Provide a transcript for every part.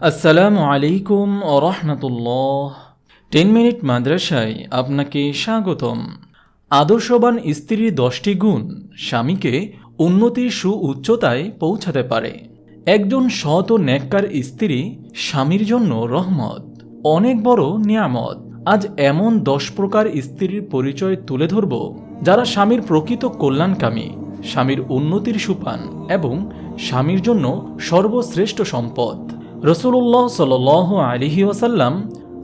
আসসালামু আলাইকুম রহমতুল্লাহ। Ten minute মাদ্রাসায় আপনাকে স্বাগতম। আদর্শবান স্ত্রীর দশটি গুণ স্বামীকে উন্নতির সুউচ্চতায় পৌঁছাতে পারে। একজন সৎ ও ন্যাক্কার স্ত্রী স্বামীর জন্য রহমত, অনেক বড় নিয়ামত। আজ এমন দশ প্রকার স্ত্রীর পরিচয় তুলে ধরব, যারা স্বামীর প্রকৃত কল্যাণকামী, স্বামীর উন্নতির সুপান এবং স্বামীর জন্য সর্বশ্রেষ্ঠ সম্পদ। রসুল্লাহ সাল আলিহি ওয়াসাল্লাম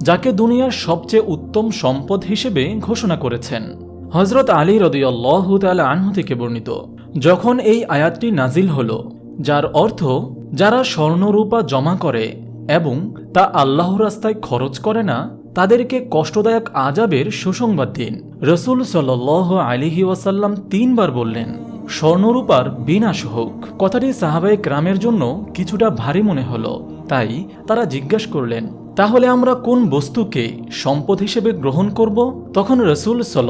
যাকে দুনিয়ার সবচেয়ে উত্তম সম্পদ হিসেবে ঘোষণা করেছেন। হজরত আলী রদিয়াল্লাহ তালা আনহু থেকে বর্ণিত, যখন এই আয়াতটি নাজিল হল, যার অর্থ যারা স্বর্ণরূপা জমা করে এবং তা আল্লাহ রাস্তায় খরচ করে না, তাদেরকে কষ্টদায়ক আজাবের সুসংবাদ দিন। রসুল সাল আলিহি ওয়াসাল্লাম তিনবার বললেন স্বর্ণরূপার বিনাশ হোক। কথাটি সাহাবায়ে গ্রামের জন্য কিছুটা ভারী মনে হলো। তাই তারা জিজ্ঞাসা করলেন, তাহলে আমরা কোন বস্তুকে সম্পদ হিসেবে গ্রহণ করব? তখন রসুল সাল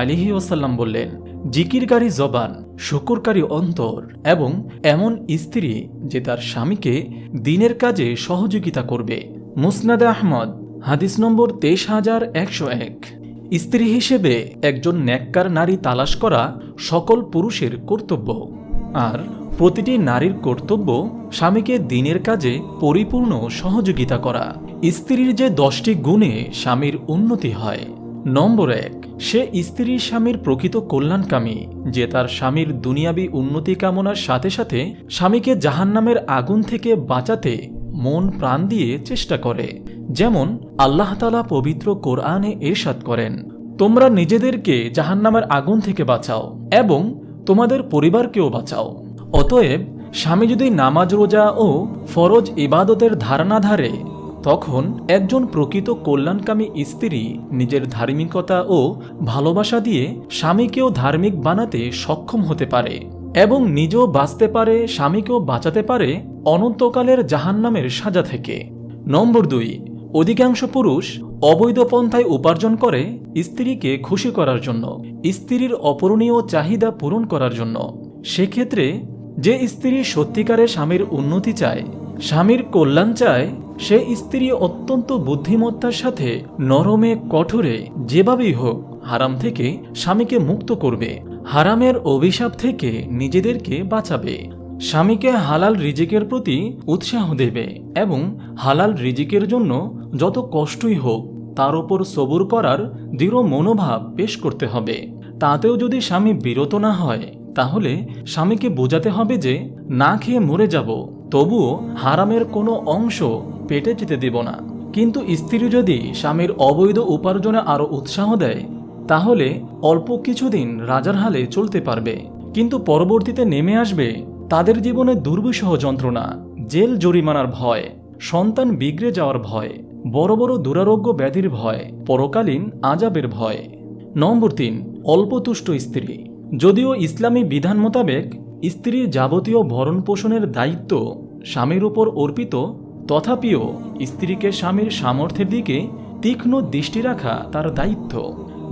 আলিহি ওসাল্লাম বললেন, জিকিরকারী জবান, শুকুরকারী অন্তর এবং এমন স্ত্রী যে তার স্বামীকে দিনের কাজে সহযোগিতা করবে। মুসনাদে আহমদ, হাদিস নম্বর তেইশ হাজার একশো এক। স্ত্রী হিসেবে একজন ন্যাক্কার নারী তালাশ করা সকল পুরুষের কর্তব্য। আর প্রতিটি নারীর কর্তব্য স্বামীকে দিনের কাজে পরিপূর্ণ সহযোগিতা করা। স্ত্রীর যে দশটি গুণে স্বামীর উন্নতি হয়। নম্বর এক, সে স্ত্রীর স্বামীর প্রকৃত কল্যাণকামী, যে তার স্বামীর দুনিয়াবী উন্নতি কামনার সাথে সাথে স্বামীকে জাহান্নামের আগুন থেকে বাঁচাতে মন প্রাণ দিয়ে চেষ্টা করে। যেমন, আল্লাহ তালা পবিত্র কোরআনে এরশাদ করেন, তোমরা নিজেদেরকে জাহান্নামের আগুন থেকে বাঁচাও এবং তোমাদের পরিবারকেও বাঁচাও। অতএব, স্বামী যদি নামাজ, রোজা ও ফরজ ইবাদতের ধারণা ধারে, তখন একজন প্রকৃত কল্যাণকামী স্ত্রী নিজের ধার্মিকতা ও ভালোবাসা দিয়ে স্বামীকেও ধার্মিক বানাতে সক্ষম হতে পারে। এবং নিজেও বাঁচতে পারে, স্বামীকেও বাঁচাতে পারে অনন্তকালের জাহান্নামের সাজা থেকে। নম্বর দুই, অধিকাংশ পুরুষ অবৈধ পন্থায় উপার্জন করে স্ত্রীকে খুশি করার জন্য, স্ত্রীর অপূরণীয় চাহিদা পূরণ করার জন্য। সেক্ষেত্রে যে স্ত্রী সত্যিকারে স্বামীর উন্নতি চায়, স্বামীর কল্যাণ চায়, সে স্ত্রী অত্যন্ত বুদ্ধিমত্তার সাথে নরমে, কঠোরে, যেভাবেই হোক, হারাম থেকে স্বামীকে মুক্ত করবে। হারামের অভিশাপ থেকে নিজেদেরকে বাঁচাবে। স্বামীকে হালাল রিজিকের প্রতি উৎসাহ দেবে এবং হালাল রিজিকের জন্য যত কষ্টই হোক, তার ওপর সবুর করার দৃঢ় মনোভাব পেশ করতে হবে। তাতেও যদি স্বামী বিরত না হয়, তাহলে স্বামীকে বোঝাতে হবে যে, না খেয়ে মরে যাব, তবুও হারামের কোনো অংশ পেটে যেতে দেব না। কিন্তু স্ত্রী যদি স্বামীর অবৈধ উপার্জনে আরও উৎসাহ দেয় তাহলে অল্প কিছুদিন রাজার হালে চলতে পারবে। কিন্তু পরবর্তীতে নেমে আসবে তাদের জীবনে দুর্বিষহ যন্ত্রণা, জেল জরিমানার ভয়, সন্তান বিগড়ে যাওয়ার ভয়, বড় বড় দুরারোগ্য ব্যাধির ভয়, পরকালীন আজাবের ভয়। নম্বর তিন, অল্পতুষ্ট স্ত্রী। যদিও ইসলামী বিধান মোতাবেক স্ত্রীর যাবতীয় ভরণ পোষণের দায়িত্ব স্বামীর উপর অর্পিত, তথাপিও স্ত্রীকে স্বামীর সামর্থ্যের দিকে তীক্ষ্ণ দৃষ্টি রাখা তার দায়িত্ব।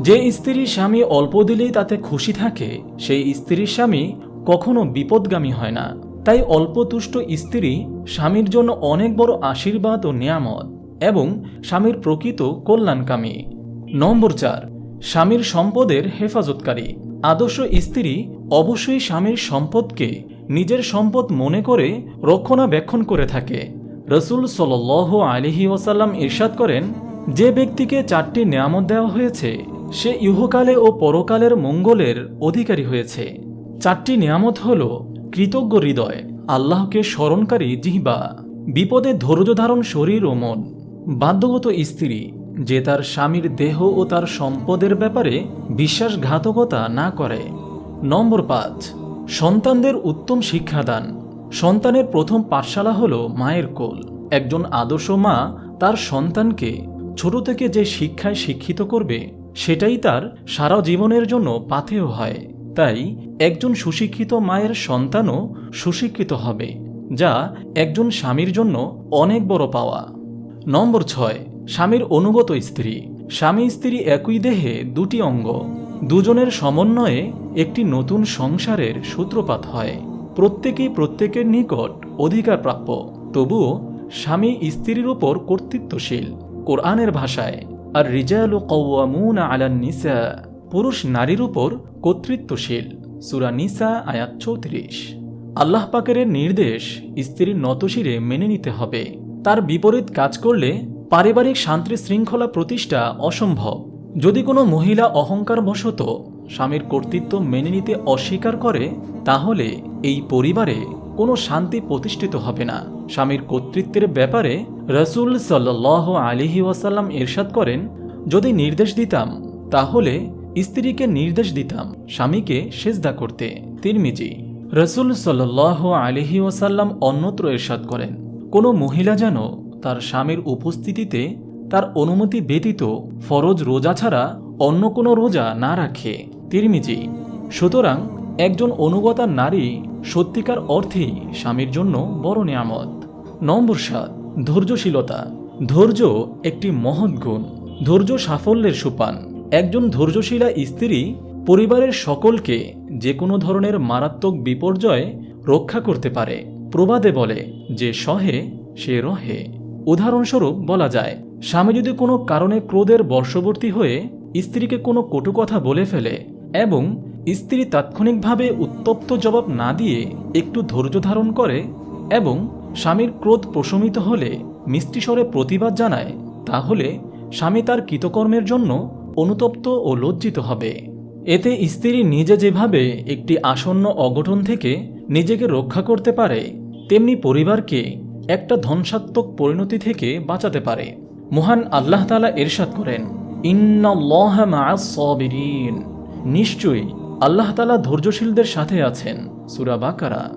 যে স্ত্রীর স্বামী অল্প দিলেই তাতে খুশি থাকে, সেই স্ত্রীর স্বামী কখনো বিপদগামী হয় না। তাই অল্পতুষ্ট স্ত্রী স্বামীর জন্য অনেক বড় আশীর্বাদ ও নিয়ামত এবং স্বামীর প্রকৃত কল্যাণকামী। নম্বর চার, স্বামীর সম্পদের হেফাজতকারী। আদর্শ স্ত্রী অবশ্যই স্বামীর সম্পদকে নিজের সম্পদ মনে করে রক্ষণাবেক্ষণ করে থাকে। রসুল সাল আলিহি ওসাল্লাম ইরশাদ করেন, যে ব্যক্তিকে চারটি নিয়ামত দেওয়া হয়েছে সে ইহকালে ও পরকালের মঙ্গলের অধিকারী হয়েছে। চারটি নিয়ামত হল কৃতজ্ঞ হৃদয়, আল্লাহকে স্মরণকারী জিহ্বা, বিপদে ধৈর্য ধারণ শরীর ও মন, বাধ্যগত স্ত্রী, যে তার স্বামীর দেহ ও তার সম্পদের ব্যাপারে বিশ্বাসঘাতকতা না করে। নম্বর পাঁচ, সন্তানদের উত্তম শিক্ষাদান। সন্তানের প্রথম পাঠশালা হল মায়ের কোল। একজন আদর্শ মা তার সন্তানকে ছোট থেকে যে শিক্ষায় শিক্ষিত করবে সেটাই তার সারা জীবনের জন্য পাথেয় হয়। তাই একজন সুশিক্ষিত মায়ের সন্তানও সুশিক্ষিত হবে, যা একজন স্বামীর জন্য অনেক বড় পাওয়া। নম্বর ছয়, স্বামীর অনুগত স্ত্রী। স্বামী স্ত্রী একই দেহে দুটি অঙ্গ। দুজনের সমন্বয়ে একটি নতুন সংসারের সূত্রপাত হয়। প্রত্যেকেই প্রত্যেকের নিকট অধিকার প্রাপ্য। তবুও স্বামী স্ত্রীর উপর কর্তৃত্বশীল। কোরআনের ভাষায় আর রিজালু কওয়ামুন আলান নিসা, পুরুষ নারীর উপর কর্তৃত্বশীল। সুরা নিসা, আয়াত চৌত্রিশ। আল্লাহ পাকের নির্দেশ স্ত্রীর নতশিরে মেনে নিতে হবে। তার বিপরীত কাজ করলে পারিবারিক শান্তি শৃঙ্খলা প্রতিষ্ঠা অসম্ভব। যদি কোনো মহিলা অহংকারবশত স্বামীর কর্তৃত্ব মেনে নিতে অস্বীকার করে, তাহলে এই পরিবারে কোনো শান্তি প্রতিষ্ঠিত হবে না। স্বামীর কর্তৃত্বের ব্যাপারে রসুল সাল্লাহ আলিহি ওয়াসাল্লাম ইরশাদ করেন, যদি নির্দেশ দিতাম, তাহলে স্ত্রীকে নির্দেশ দিতাম স্বামীকে সেজদা করতে। তিরমিজি। রসুল সাল্লাহ আলিহি ওয়াসাল্লাম অন্যত্র এরশাদ করেন, কোনো মহিলা যেন তার স্বামীর উপস্থিতিতে তার অনুমতি ব্যতীত ফরজ রোজা ছাড়া অন্য কোনো রোজা না রাখে। তিরমিজি। সুতরাং একজন অনুগতা নারী সত্যিকার অর্থেই স্বামীর জন্য বড় নিয়ামত। নম্বর সাত, ধৈর্যশীলতা। ধৈর্য একটি মহৎ গুণ। ধৈর্য সাফল্যের সোপান। একজন ধৈর্যশীলা স্ত্রী পরিবারের সকলকে যে কোনো ধরনের মারাত্মক বিপর্যয় রক্ষা করতে পারে। প্রবাদে বলে, যে সহে, সে রহে। উদাহরণস্বরূপ বলা যায়, স্বামী যদি কোনো কারণে ক্রোধের বর্ষবর্তী হয়ে স্ত্রীকে কোনো কটু কথা বলে ফেলে এবং স্ত্রী তাৎক্ষণিকভাবে উত্তপ্ত জবাব না দিয়ে একটু ধৈর্য ধারণ করে এবং স্বামীর ক্রোধ প্রশমিত হলে মিষ্টিস্বরে প্রতিবাদ জানায়, তাহলে স্বামী তার কৃতকর্মের জন্য অনুতপ্ত ও লজ্জিত হবে। এতে স্ত্রী নিজে যেভাবে একটি আসন্ন অঘটন থেকে নিজেকে রক্ষা করতে পারে, তেমনি পরিবারকে একটা ধ্বংসাত্মক পরিণতি থেকে বাঁচাতে পারে। মহান আল্লাহ তালা এরশাদ করেন ইন্নাল্লাহমাসবিরিন নিশ্চয়ই আল্লাহ তালা ধৈর্যশীলদের সাথে আছেন। সুরা বাকারা।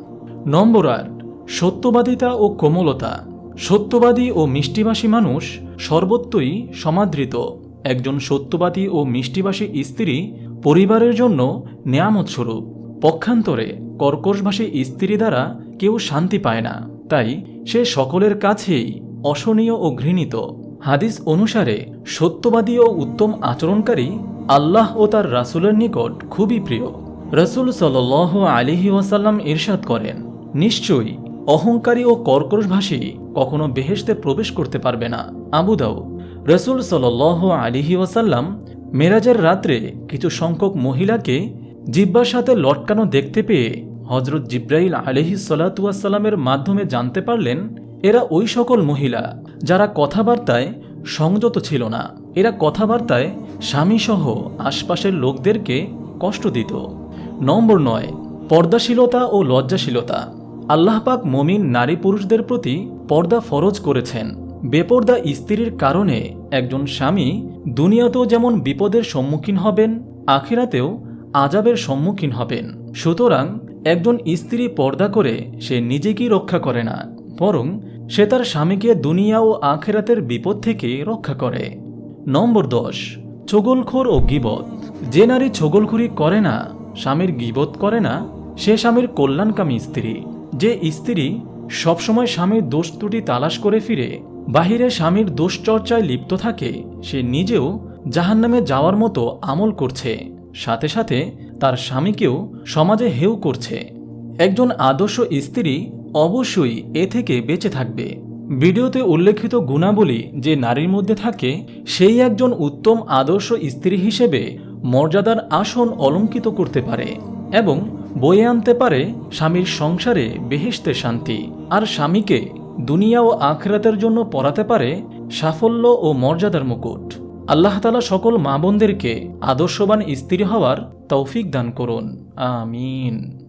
নম্বর আট, সত্যবাদিতা ও কোমলতা। সত্যবাদী ও মিষ্টিভাষী মানুষ সর্বত্রই সমাদৃত। একজন সত্যবাদী ও মিষ্টিভাষী স্ত্রী পরিবারের জন্য নিয়ামত স্বরূপ। পক্ষান্তরে কর্কশভাষী স্ত্রী দ্বারা কেউ শান্তি পায় না। তাই সে সকলের কাছেই অসহনীয় ও ঘৃণিত। হাদিস অনুসারে সত্যবাদী ও উত্তম আচরণকারী আল্লাহ ও তার রাসুলের নিকট খুবই প্রিয়। রসুল সাল আলিহি ওয়াসাল্লাম ইরশাদ করেন, নিশ্চয়ই অহংকারী ও কর্কশভাষী কখনো বেহেশতে প্রবেশ করতে পারবে না। আবুদাউ রসুল সাল আলিহি ওয়াসাল্লাম মেরাজের রাত্রে কিছু সংখ্যক মহিলাকে জিব্বার সাথে লটকানো দেখতে পেয়ে হজরত জিব্রাইল আলহি সাল্লাতুয়াসাল্লামের মাধ্যমে জানতে পারলেন, এরা ওই সকল মহিলা যারা কথাবার্তায় সংযত ছিল না। এরা কথাবার্তায় স্বামীসহ আশপাশের লোকদেরকে কষ্ট দিত। নম্বর নয়, পর্দাশীলতা ও লজ্জাশীলতা। আল্লাহ পাক মমিন নারী পুরুষদের প্রতি পর্দা ফরজ করেছেন। বেপর্দা স্ত্রীর কারণে একজন স্বামী দুনিয়াতেও যেমন বিপদের সম্মুখীন হবেন, আখিরাতেও আজাবের সম্মুখীন হবেন। সুতরাং একজন স্ত্রী পর্দা করে সে নিজেকেই রক্ষা করে না, বরং সে তার স্বামীকে দুনিয়া ও আখেরাতের বিপদ থেকে রক্ষা করে। নম্বর দশ ছগলখোর ও গিবত। যে নারী ছগলখুরি করে না, স্বামীর গিবত করে না, সে স্বামীর কল্যাণকামী স্ত্রী। যে স্ত্রী সবসময় স্বামীর দোষ ত্রুটি তালাশ করে ফিরে, বাহিরে স্বামীর দোষচর্চায় লিপ্ত থাকে, সে নিজেও জাহান্নামে যাওয়ার মতো আমল করছে। সাথে সাথে তার স্বামীকেও সমাজে হেউ করছে। একজন আদর্শ স্ত্রী অবশ্যই এ থেকে বেঁচে থাকবে। ভিডিওতে উল্লেখিত গুণাবলী যে নারীর মধ্যে থাকে, সেই একজন উত্তম আদর্শ স্ত্রী হিসেবে মর্যাদার আসন অলঙ্কিত করতে পারে এবং বয়ে আনতে পারে স্বামীর সংসারে বেহেশতে শান্তি। আর স্বামীকে দুনিয়া ও আখরাতের জন্য পড়াতে পারে সাফল্য ও মর্যাদার মুকুট। আল্লাহ তালা সকল মা বোনদেরকে আদর্শবান স্ত্রী হওয়ার তৌফিক দান করুন। আমিন।